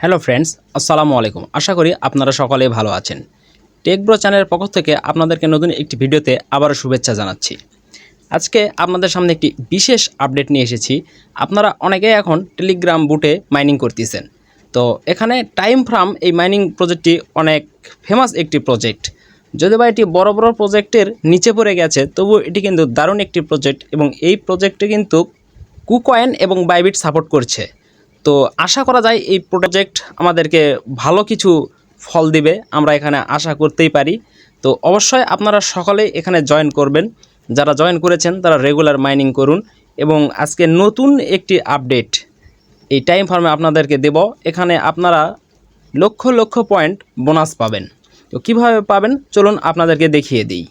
Hello friends, আসসালামু আলাইকুম। আশা করি আপনারা সকলেই ভালো আছেন। টেকব্রো চ্যানেলের পক্ষ থেকে আপনাদেরকে নতুন একটি ভিডিওতে আবারও শুভেচ্ছা জানাচ্ছি। আজকে আপনাদের সামনে একটি বিশেষ আপডেট নিয়ে এসেছি। আপনারা অনেকেই এখন টেলিগ্রাম বুটে মাইনিং করতেছেন। তো এখানে টাইম ফ্রাম এই মাইনিং প্রজেক্টটি অনেক ফেমাস একটি প্রজেক্ট। যদিও বা এটি বড় বড় প্রজেক্টের নিচে পড়ে গেছে তবু এটি কিন্তু দারুণ একটি প্রজেক্ট এবং এই প্রজেক্টে কিন্তু কুকয়েন এবং বাইবিট সাপোর্ট করছে। তো আশা করা যায় এই প্রজেক্ট আমাদেরকে ভালো কিছু ফল দিবে, আমরা এখানে আশা করতেই পারি। তো অবশ্যই আপনারা সকলেই এখানে জয়েন করবেন। যারা জয়েন করেছেন, তারা রেগুলার মাইনিং করুন এবং আজকে নতুন একটি আপডেট এই টাইম ফার্মে আপনাদেরকে দেব। এখানে আপনারা লক্ষ লক্ষ পয়েন্ট বোনাস পাবেন। তো কীভাবে পাবেন? চলুন আপনাদেরকে দেখিয়ে দিই।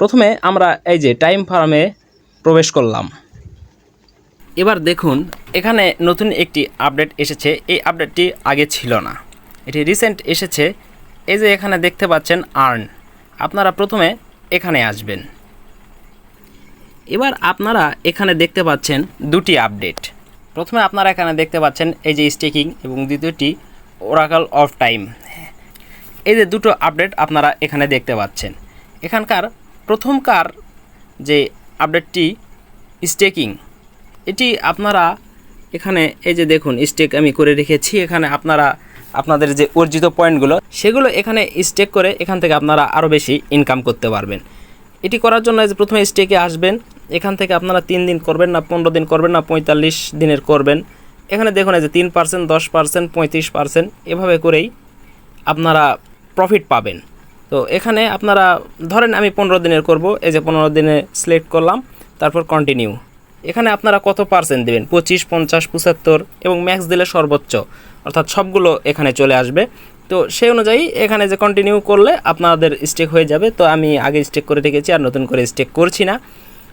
প্রথমে আমরা এই যে টাইম ফার্মে প্রবেশ করলাম। এবার দেখুন, এখানে নতুন একটি আপডেট এসেছে। এই আপডেটটি আগে ছিল না। এটি রিসেন্ট এসেছে। এই যে এখানে দেখতে পাচ্ছেন আর্ন আপনারা প্রথমে এখানে আসবেন। এবার আপনারা এখানে দেখতে পাচ্ছেন দুটি আপডেট। প্রথমে আপনারা এখানে দেখতে পাচ্ছেন এই যে স্টেকিং এবং দ্বিতীয়টি ওরাকাল অফ টাইম এই যে দুটো আপডেট আপনারা এখানে দেখতে পাচ্ছেন। এখানকার প্রথমকার যে আপডেটটি স্টেকিং এটি আপনারা এখানে এই যে দেখুন স্টেক আমি করে রেখেছি। এখানে আপনারা, আপনাদের যে অর্জিত পয়েন্টগুলো, সেগুলো এখানে স্টেক করে এখান থেকে আপনারা আরও বেশি ইনকাম করতে পারবেন। এটি করার জন্য যে প্রথমে স্টেকে আসবেন। এখান থেকে আপনারা তিন দিন করবেন না, পনেরো দিন করবেন না, পঁয়তাল্লিশ দিনের করবেন। এখানে দেখুন এই যে তিন পার্সেন্ট, দশ পার্সেন্ট, পঁয়ত্রিশ পার্সেন্ট, এভাবে করেই আপনারা প্রফিট পাবেন। তো এখানে আপনারা, ধরেন আমি পনেরো দিনের করব, এই যে পনেরো দিনে সিলেক্ট করলাম, তারপর কন্টিনিউ এখানে আপনারা কত পার্সেন্ট দেবেন? পঁচিশ, পঞ্চাশ, পঁচাত্তর এবং ম্যাক্স দিলে সর্বোচ্চ। অর্থাৎ সবগুলো এখানে চলে আসবে। তো সেই অনুযায়ী এখানে যে কন্টিনিউ করলে আপনাদের স্টেক হয়ে যাবে। তো আমি আগে স্টেক করে রেখেছি, আর নতুন করে স্টেক করছি না।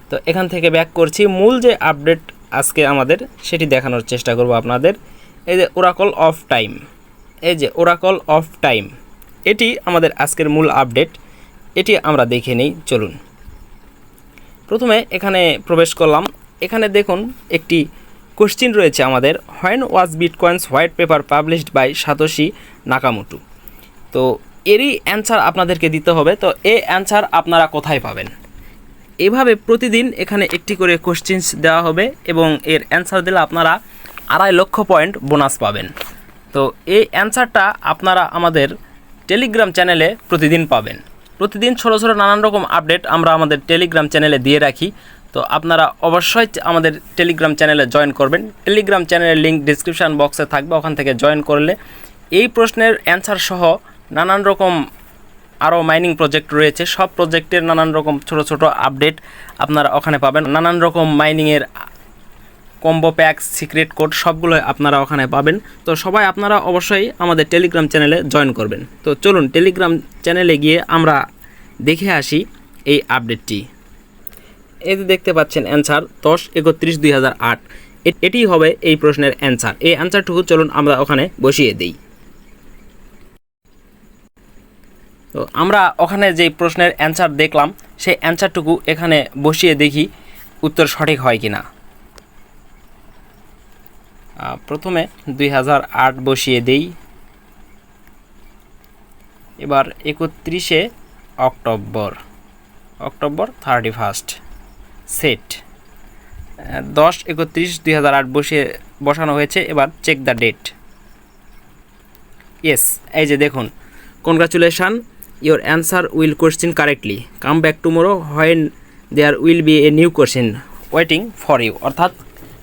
তো এখান থেকে ব্যাক করছি। মূল যে আপডেট আজকে আমাদের, সেটি দেখানোর চেষ্টা করব আপনাদের। এই যে ওরাকল অফ টাইম এই যে ওরাকল অফ টাইম এটি আমাদের আজকের মূল আপডেট এটি আমরা দেখে নিই। চলুন। প্রথমে এখানে প্রবেশ করলাম। এখানে দেখুন একটি কোশ্চিন রয়েছে আমাদের when was Bitcoin's white paper published by Satoshi Nakamoto তো এরই অ্যান্সার আপনাদেরকে দিতে হবে। তো এ অ্যান্সার আপনারা কোথায় পাবেন? এভাবে প্রতিদিন এখানে একটি করে কোশ্চিনস দেওয়া হবে এবং এর অ্যান্সার দিলে আপনারা আড়াই লক্ষ পয়েন্ট বোনাস পাবেন। তো এই অ্যান্সারটা আপনারা আমাদের টেলিগ্রাম চ্যানেলে প্রতিদিন পাবেন। প্রতিদিন ছোটো ছোটো নানান রকম আপডেট আমরা আমাদের টেলিগ্রাম চ্যানেলে দিয়ে রাখি। তো আপনারা অবশ্যই আমাদের টেলিগ্রাম চ্যানেলে জয়েন করবেন। টেলিগ্রাম চ্যানেলের লিঙ্ক ডিসক্রিপশান বক্সে থাকবে, ওখান থেকে জয়েন করলে এই প্রশ্নের অ্যান্সার সহ নানান রকম আরও মাইনিং প্রজেক্ট রয়েছে। সব প্রজেক্টের নানান রকম ছোট ছোট আপডেট আপনারা ওখানে পাবেন। নানান রকম মাইনিংয়ের কম্বো প্যাক সিক্রেট কোড সবগুলো আপনারা ওখানে পাবেন। তো সবাই আপনারা অবশ্যই আমাদের টেলিগ্রাম চ্যানেলে জয়েন করবেন। তো চলুন টেলিগ্রাম চ্যানেলে গিয়ে আমরা দেখে আসি এই আপডেটটি এই যে দেখতে পাচ্ছেন অ্যান্সার দশ একত্রিশ দুই হাজার আট। এটিই হবে এই প্রশ্নের অ্যান্সার এই অ্যান্সারটুকু চলুন আমরা ওখানে বসিয়ে দিই। তো আমরা ওখানে যে প্রশ্নের অ্যান্সার দেখলাম, সেই অ্যান্সারটুকু এখানে বসিয়ে দেখি উত্তর সঠিক হয় কি না প্রথমে দুই হাজার আট বসিয়ে দেই। এবার একত্রিশে October. October thirty first set. দশ একত্রিশ দুই হাজার আট বসিয়ে বসানো হয়েছে, এবার চেক দ্য ডেট ইয়েস এই যে দেখুন congratulation your answer will question correctly come back tomorrow when there will be a new question waiting for you অর্থাৎ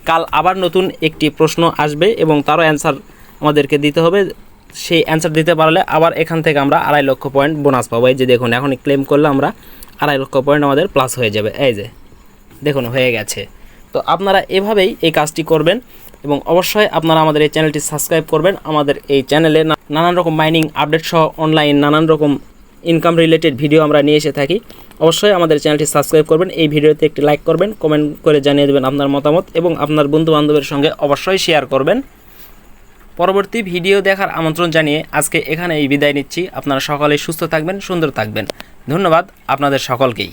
কাল আবার নতুন একটি প্রশ্ন আসবে এবং তারও অ্যান্সার আমাদেরকে দিতে হবে। সেই অ্যান্সার দিতে পারলে আবার এখান থেকে আমরা আড়াই লক্ষ পয়েন্ট বোনাস পাবো। এই যে দেখুন এখন ক্লেম করলে আমরা আড়াই লক্ষ পয়েন্ট আমাদের প্লাস হয়ে যাবে। এই যে। দেখুন, হয়ে গেছে। তো আপনারা এভাবেই এই কাজটি করবেন এবং অবশ্যই আপনারা আমাদের এই চ্যানেলটি সাবস্ক্রাইব করবেন। আমাদের এই চ্যানেলে নানান রকম মাইনিং আপডেট সহ অনলাইন নানান রকম ইনকাম রিলেটেড ভিডিও আমরা নিয়ে এসে থাকি। অবশ্যই আমাদের চ্যানেলটি সাবস্ক্রাইব করবেন, এই ভিডিওতে একটি লাইক করবেন কমেন্ট করে জানিয়ে দেবেন আপনার মতামত এবং আপনার বন্ধু বান্ধবের সঙ্গে অবশ্যই শেয়ার করবেন। পরবর্তী ভিডিও দেখার আমন্ত্রণ জানিয়ে আজকে এখানে এই বিদায় নিচ্ছি। আপনারা সকলেই সুস্থ থাকবেন, সুন্দর থাকবেন। ধন্যবাদ আপনাদের সকলকেই।